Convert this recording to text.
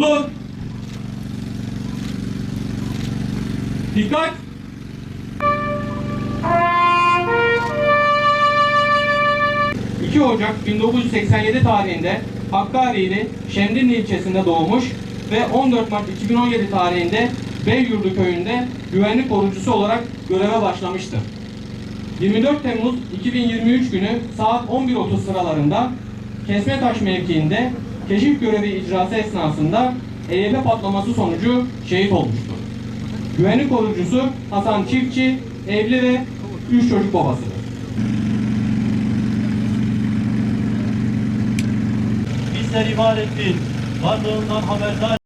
Dur. Dikkat. ...2 Ocak 1987 tarihinde Hakkari'li Şemdinli ilçesinde doğmuş ve 14 Mart 2017 tarihinde Beyyurdu köyünde güvenlik korucusu olarak göreve başlamıştır. 24 Temmuz 2023 günü saat 11.30 sıralarında Kesmetaş mevkiinde keşif görevi icrası esnasında EYP patlaması sonucu şehit olmuştur. Güvenlik korucusu Hasan Çiftçi, evli ve 3 çocuk babasıdır. Bizler iman ettin. Varlığından haberdar